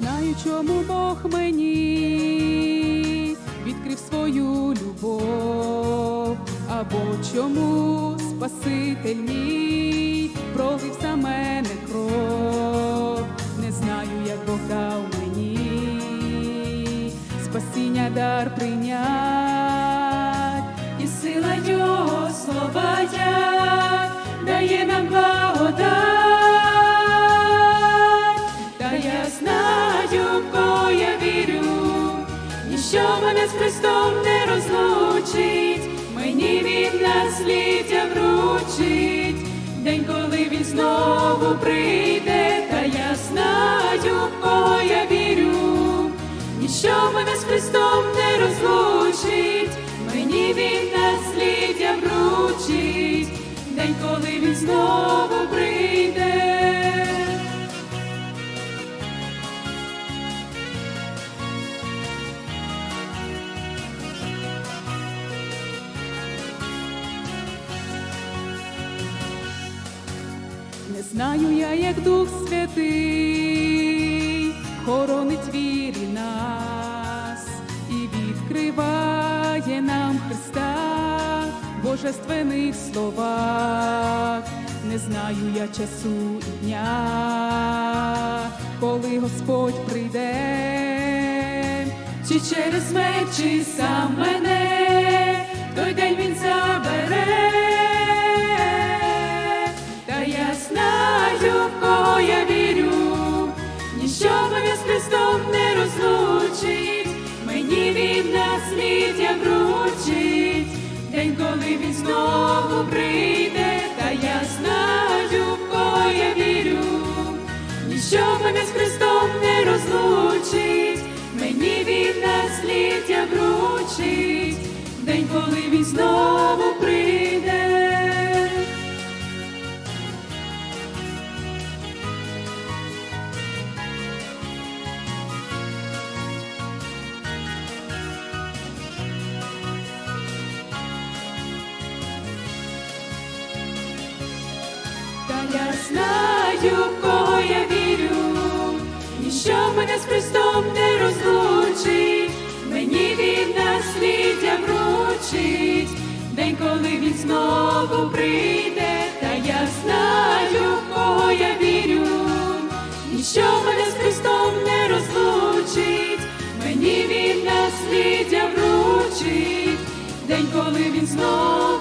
знаю, чому Бог мені відкрив свою любов, або чому Спаситель мій пролив за мене кров. Не знаю, як Бог дав мені спасіння дар прийнять, і сила його слова ніщо мене з Христом не розлучить, мені він насліддя вручить, день, коли він знову прийде, та я знаю, в кого я вірю, ніщо мене з Христом не розлучить, мені він насліддя вручить, день, коли він знову прийде. Не знаю я, як Дух Святий хоронить вірі нас і відкриває нам Христа в божественних словах. Не знаю я часу і дня, коли Господь прийде, чи через смерть, чи сам мене, він вручить, день, коли він знову прийде, та я знаю, бо я вірю, ніщо мене з Христом не розлучить, мені він насліддя вручить, день, коли він знову я знаю, в кого я вірю, ніщо мене з Христом не розлучить, мені він насліддя вручить, день, коли він знову прийде, та я знаю, в кого я вірю, ніщо мене з Христом не розлучить, мені він насліддя вручить, день, коли він знову